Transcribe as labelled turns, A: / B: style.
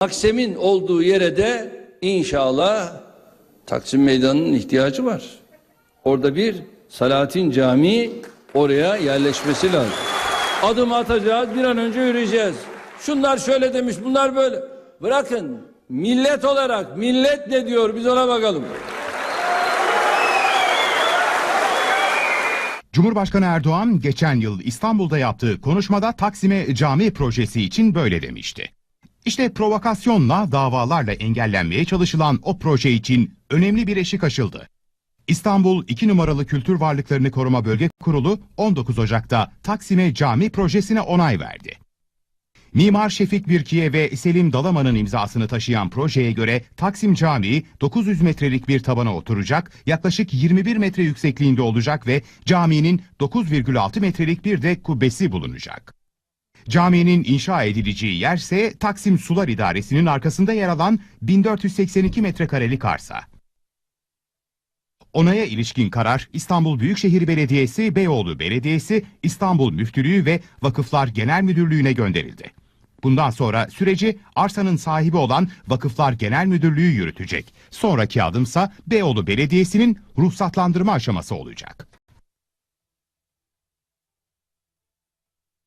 A: Taksim'in olduğu yere de inşallah Taksim Meydanı'nın ihtiyacı var. Orada bir Salatin Camii oraya yerleşmesi lazım. Adım atacağız, bir an önce yürüyeceğiz. Şunlar şöyle demiş, bunlar böyle. Bırakın millet olarak millet ne diyor biz ona bakalım.
B: Cumhurbaşkanı Erdoğan geçen yıl İstanbul'da yaptığı konuşmada Taksim'e cami projesi için böyle demişti. İşte provokasyonla, davalarla engellenmeye çalışılan o proje için önemli bir eşik aşıldı. İstanbul 2 numaralı Kültür Varlıklarını Koruma Bölge Kurulu 19 Ocak'ta Taksim'e cami projesine onay verdi. Mimar Şefik Birkiye ve Selim Dalaman'ın imzasını taşıyan projeye göre Taksim Camii 900 metrelik bir tabana oturacak, yaklaşık 21 metre yüksekliğinde olacak ve caminin 9,6 metrelik bir de kubbesi bulunacak. Caminin inşa edileceği yerse Taksim Sular İdaresi'nin arkasında yer alan 1482 metrekarelik arsa. Onaya ilişkin karar İstanbul Büyükşehir Belediyesi, Beyoğlu Belediyesi, İstanbul Müftülüğü ve Vakıflar Genel Müdürlüğü'ne gönderildi. Bundan sonra süreci arsanın sahibi olan Vakıflar Genel Müdürlüğü yürütecek. Sonraki adımsa Beyoğlu Belediyesi'nin ruhsatlandırma aşaması olacak.